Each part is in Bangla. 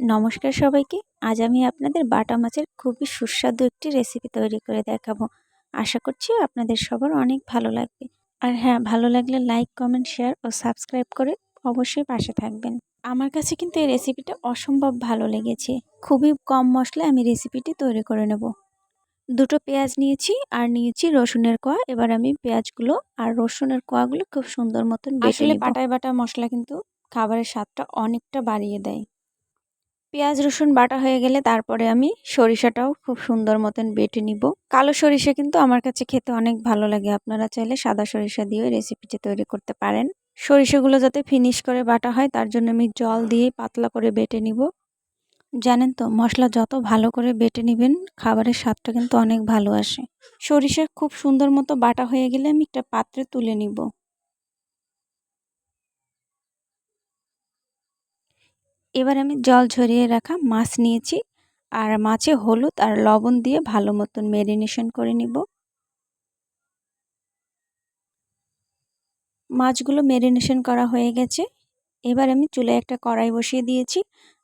নমস্কার সবাইকে। আজ আমি আপনাদের বাটা মাছের খুবই সুস্বাদু একটি রেসিপি তৈরি করে দেখাবো। আশা করছি আপনাদের সবার অনেক ভালো লাগবে। আর হ্যাঁ ভালো লাগলে লাইক কমেন্ট শেয়ার ও সাবস্ক্রাইব করে অবশ্যই পাশে থাকবেন। আমার কাছে কিন্তু এই রেসিপিটা অসম্ভব ভালো লেগেছে। খুবই কম মশলায় আমি রেসিপিটি তৈরি করে নেব। দুটো পেঁয়াজ নিয়েছি আর নিয়েছি রসুনের কোয়া। এবার আমি পেঁয়াজগুলো আর রসুনের কোয়াগুলো খুব সুন্দর মতন আসলে বাটায় বাটা মশলা কিন্তু খাবারের স্বাদটা অনেকটা বাড়িয়ে দেয়। পেঁয়াজ, রসুন বাটা হয়ে গেলে তারপরে আমি সরিষাটাও খুব সুন্দর মতন বেটে নিব। কালো সরিষা কিন্তু আমার কাছে খেতে অনেক ভালো লাগে। আপনারা চাইলে সাদা সরিষা দিয়েও রেসিপিটি তৈরি করতে পারেন। সরিষাগুলো যাতে ফিনিশ করে বাটা হয়, তার জন্য আমি জল দিয়ে পাতলা করে বেটে নিব। জানেন তো, মশলা যত ভালো করে বেটে নেবেন, খাবারের স্বাদটা কিন্তু অনেক ভালো আসে। সরিষা খুব সুন্দর মতো বাটা হয়ে গেলে আমি একটা পাত্রে তুলে নিব। এবার আমি জল ঝরিয়ে রাখা মাছ নিয়েছি আর মাছে হলুদ আর লবণ দিয়ে ভালো মতন ম্যারিনেশন করে নিব। মাছগুলো ম্যারিনেশন করা হয়ে গেছে। এবার আমি চুলে একটা কড়াই বসিয়ে দিয়েছি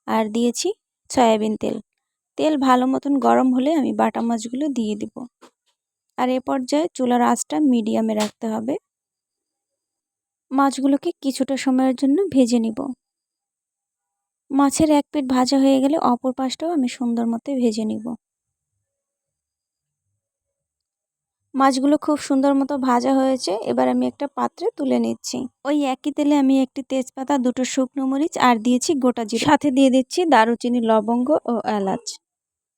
আর দিয়েছি সয়াবিন তেল। তেল ভালো মতন গরম হলে আমি বাটা মাছগুলো দিয়ে দিব। আর এ পর্যায়ে চুলার আঁচটা মিডিয়ামে রাখতে হবে। মাছগুলোকে কিছুটা সময়ের জন্য ভেজে নিব। মাছের এক পিঠ ভাজা হয়ে গেলে অপর পাশটাও আমি সুন্দর মতো ভেজে নিব। মাছগুলো খুব সুন্দর মতো ভাজা হয়েছে, এবার আমি একটা পাত্রে তুলে নিচ্ছি। ওই একই তেলে আমি একটি তেজপাতা, দুটো শুকনো মরিচ আর দিয়েছি গোটা জিরে। সাথে দিয়ে দিচ্ছি দারুচিনি, লবঙ্গ ও এলাচ।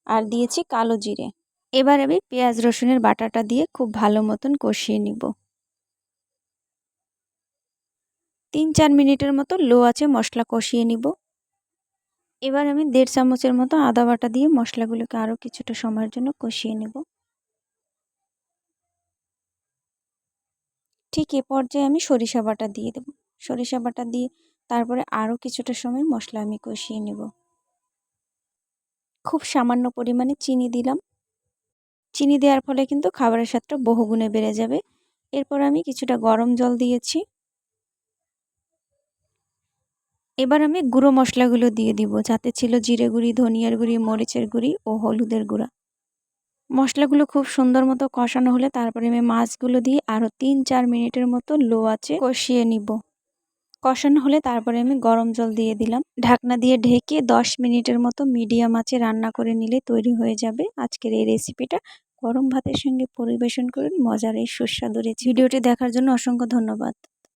আর দিয়েছি কালো জিরে। এবার আমি পেঁয়াজ, রসুনের বাটাটা দিয়ে খুব ভালো মতন কষিয়ে নিব। তিন চার মিনিটের মতো লো আছে মশলা কষিয়ে নিব। এবার আমি দেড় চামচের মতো আদা বাটা দিয়ে মশলাগুলোকে আরও কিছুটা সময়ের জন্য কষিয়ে নেব। ঠিক এ পর্যায়ে আমি সরিষা বাটা দিয়ে দেব। সরিষা বাটা দিয়ে তারপরে আরও কিছুটা সময় মশলা আমি কষিয়ে নেব। খুব সামান্য পরিমাণে চিনি দিলাম। চিনি দেওয়ার ফলে কিন্তু খাবারের স্বাদটা বহুগুণে বেড়ে যাবে। এরপর আমি কিছুটা গরম জল দিয়েছি। এবার আমি গুঁড়ো মশলাগুলো দিয়ে দিব, যাতে ছিল জিরে গুঁড়ি, ধনিয়ার গুঁড়ি, মরিচের গুঁড়ি ও হলুদের গুঁড়া। মশলাগুলো খুব সুন্দর মতো কষানো হলে তারপরে আমি মাছগুলো দিয়ে আরও তিন চার মিনিটের মতো লো আছে কষিয়ে নিব। কষানো হলে তারপরে আমি গরম জল দিয়ে দিলাম। ঢাকনা দিয়ে ঢেকে দশ মিনিটের মতো মিডিয়াম আঁচে রান্না করে নিলে তৈরি হয়ে যাবে আজকের এই রেসিপিটা। গরম ভাতের সঙ্গে পরিবেশন করুন, মজার এই সুস্বাদু ভিডিওটি দেখার জন্য অসংখ্য ধন্যবাদ।